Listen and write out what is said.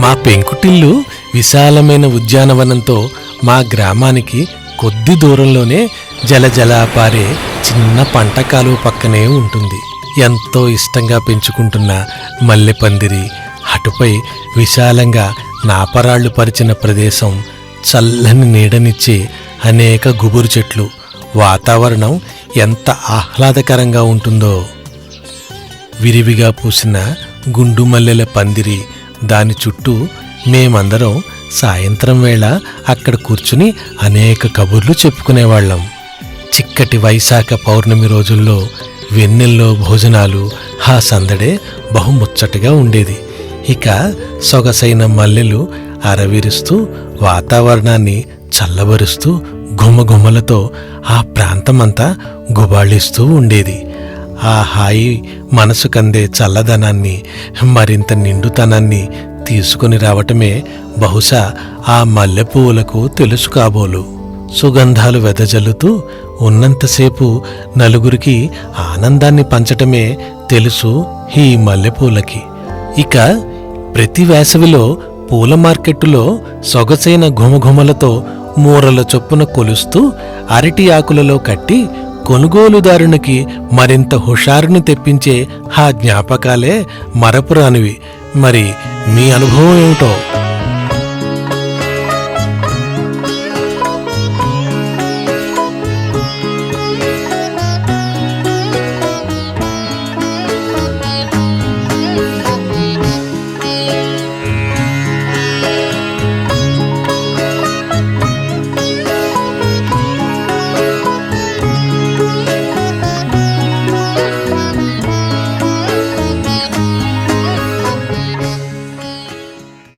మా పెంకుటిల్లు విశాలమైన ఉద్యానవనంతో మా గ్రామానికి కొద్ది దూరంలోనే జలజల పారే చిన్న పంట కాలువ పక్కనే ఉంటుంది. ఎంతో ఇష్టంగా పెంచుకుంటున్న మల్లెపందిరి అటుపై విశాలంగా నాపరాళ్ళు పరిచిన ప్రదేశం చల్లని నీడనిచ్చే అనేక గుబురు చెట్లు. వాతావరణం ఎంత ఆహ్లాదకరంగా ఉంటుందో. విరివిగా పూసిన గుండు మల్లెల పందిరి దాని చుట్టూ మేమందరం సాయంత్రం వేళ అక్కడ కూర్చుని అనేక కబుర్లు చెప్పుకునేవాళ్ళం. చిక్కటి వైశాఖ పౌర్ణమి రోజుల్లో వెన్నెల్లో భోజనాలు ఆ సందడే బహుముచ్చటగా ఉండేది. ఇక సొగసైన మల్లెలు అరవిరుస్తూ వాతావరణాన్ని చల్లబరుస్తూ గుమగుమలతో ఆ ప్రాంతమంతా గుబాళిస్తూ ఉండేది. ఆ హాయి మనసుకందే చల్లదనాన్ని మరింత నిండుతనాన్ని తీసుకుని రావటమే బహుశా ఆ మల్లెపువ్వులకు తెలుసు కాబోలు సుగంధాలు వెదజల్లుతూ ఉన్నంతసేపు నలుగురికి ఆనందాన్ని పంచటమే తెలుసు ఈ మల్లెపూలకి. ఇక ప్రతి వేసవిలో పూల మార్కెట్టులో సొగసైన ఘుమఘుమలతో మూరల చొప్పున కొలుస్తూ అరటి ఆకులలో కట్టి కొనుగోలుదారునికి మరింత హుషారుని తెప్పించే ఆ జ్ఞాపకాలే మరపురానివి. మరి మీ అనుభవం ఏమిటో